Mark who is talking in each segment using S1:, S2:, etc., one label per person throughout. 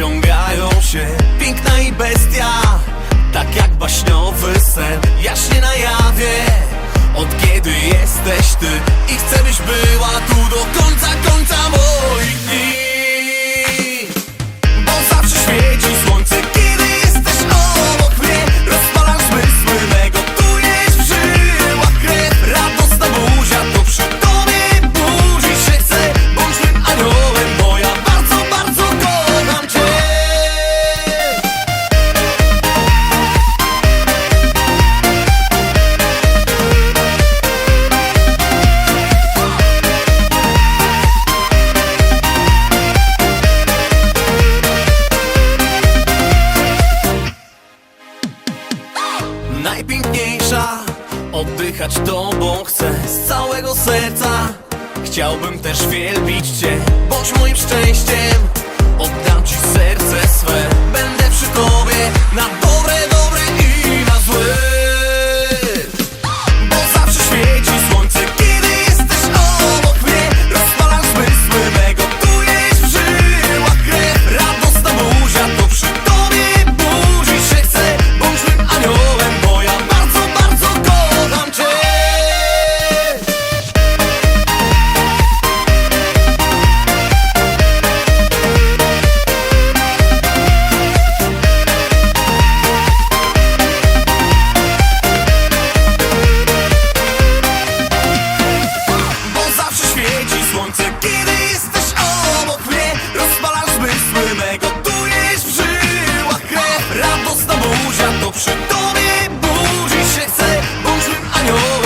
S1: ciągają się Piękna i bestia Tak jak baśniowy sen. Jaśnie na jawie. najpiękniejsza. Oddychać Tobą chcę z całego serca. Chciałbym też wielbić Cię, bądź moim szczęściem. Oddam Ci serce przy tobie burzy się chce, burzy anioł.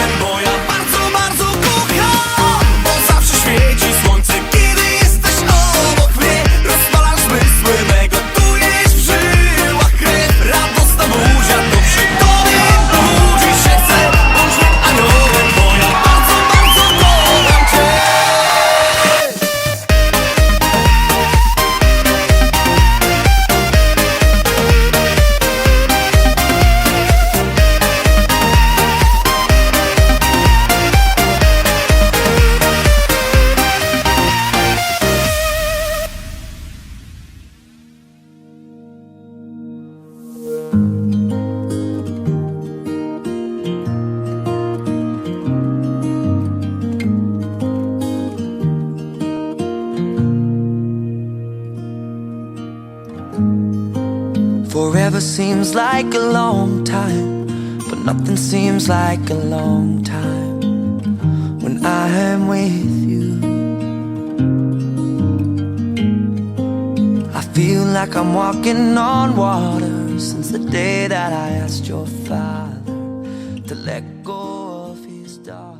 S2: Forever seems like a long time, but nothing seems like a long time when I am with you. I feel like I'm walking on water since the day that I asked your father to let go of his daughter.